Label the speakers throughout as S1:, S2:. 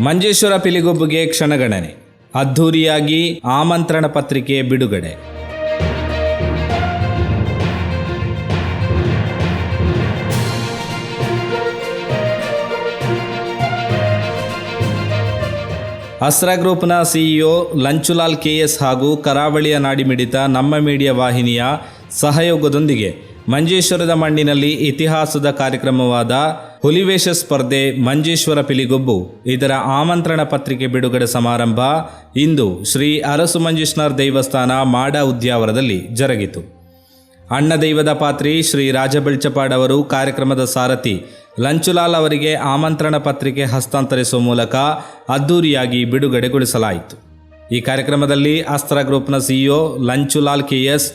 S1: ಮಂಜೇಶ್ವರ ಪಿಲಿಗೊಬ್ಬುಗೆ ಕ್ಷಣಗಣನೆ. ಅದ್ಧೂರಿಯಾಗಿ ಆಮಂತ್ರಣ ಪತ್ರಿಕೆ ಬಿಡುಗಡೆ. ಅಸ್ರಾ ಗ್ರೂಪ್ನ ಸಿಇಒ ಲಂಚುಲಾಲ್ ಕೆಎಸ್ ಹಾಗೂ ಕರಾವಳಿಯ ನಾಡಿಮಿಡಿತ ನಮ್ಮ ಮೀಡಿಯಾ ವಾಹಿನಿಯ ಸಹಯೋಗದೊಂದಿಗೆ ಮಂಜೇಶ್ವರದ ಮಣ್ಣಿನಲ್ಲಿ ಇತಿಹಾಸದ ಕಾರ್ಯಕ್ರಮವಾದ ಹುಲಿವೇಷ ಸ್ಪರ್ಧೆ, ಮಂಜೇಶ್ವರ ಪಿಲಿಗೊಬ್ಬು ಇದರ ಆಮಂತ್ರಣ ಪತ್ರಿಕೆ ಬಿಡುಗಡೆ ಸಮಾರಂಭ ಇಂದು ಶ್ರೀ ಅರಸು ಮಂಜೇಶ್ವರ ದೇವಸ್ಥಾನ ಮಾಡ ಉದ್ಯಾವರದಲ್ಲಿ ಜರುಗಿತು. ಅಣ್ಣ ದೈವದ ಪಾತ್ರಿ ಶ್ರೀ ರಾಜಬೆಳ್ಚಪಾಡ್ ಅವರು ಕಾರ್ಯಕ್ರಮದ ಸಾರಥಿ ಲಂಚುಲಾಲ್ ಅವರಿಗೆ ಆಮಂತ್ರಣ ಪತ್ರಿಕೆ ಹಸ್ತಾಂತರಿಸುವ ಮೂಲಕ ಅದ್ದೂರಿಯಾಗಿ ಬಿಡುಗಡೆಗೊಳಿಸಲಾಯಿತು. ಈ ಕಾರ್ಯಕ್ರಮದಲ್ಲಿ ಅಸ್ತ್ರ ಗ್ರೂಪ್ನ ಸಿಇಒ ಲಂಚುಲಾಲ್ ಕೆಎಸ್,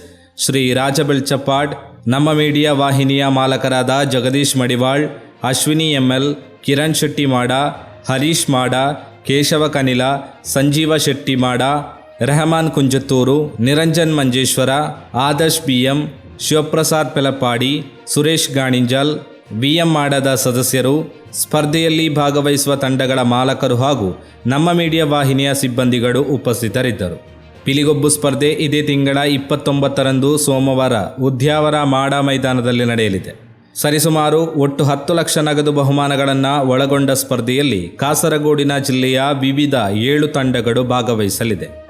S1: ಶ್ರೀ ರಾಜಬೆಳ್ಚಪಾಡ್, ನಮ್ಮ ಮೀಡಿಯಾ ವಾಹಿನಿಯ ಮಾಲಕರಾದ Jagadish Madival Ashwini ML Kiran Shetty Mada, Harish Mada, Keshava Kanila, Sanjeeva Shetty Mada, Rehman Kunjathur, Niranjan Manjeshwar, Adarsh BM, Shivaprasad Pelapadi Suresh Ganinjal BM ಮಾಡದ ಸದಸ್ಯರು, ಸ್ಪರ್ಧೆಯಲ್ಲಿ ಭಾಗವಹಿಸುವ ತಂಡಗಳ ಮಾಲಕರು ಹಾಗೂ ನಮ್ಮ ಮೀಡಿಯಾ ವಾಹಿನಿಯ ಸಿಬ್ಬಂದಿಗಳು ಉಪಸ್ಥಿತರಿದ್ದರು. ಪಿಲಿಗೊಬ್ಬು ಸ್ಪರ್ಧೆ ಇದೇ ತಿಂಗಳ ಇಪ್ಪತ್ತೊಂಬತ್ತರಂದು ಸೋಮವಾರ ಉದ್ಯಾವರ ಮಾಡ ಮೈದಾನದಲ್ಲಿ ನಡೆಯಲಿದೆ. ಸರಿಸುಮಾರು ಒಟ್ಟು ಹತ್ತು ಲಕ್ಷ ನಗದು ಬಹುಮಾನಗಳನ್ನು ಒಳಗೊಂಡ ಸ್ಪರ್ಧೆಯಲ್ಲಿ ಕಾಸರಗೋಡಿನ ಜಿಲ್ಲೆಯ ವಿವಿಧ ಏಳು ತಂಡಗಳು ಭಾಗವಹಿಸಲಿದೆ.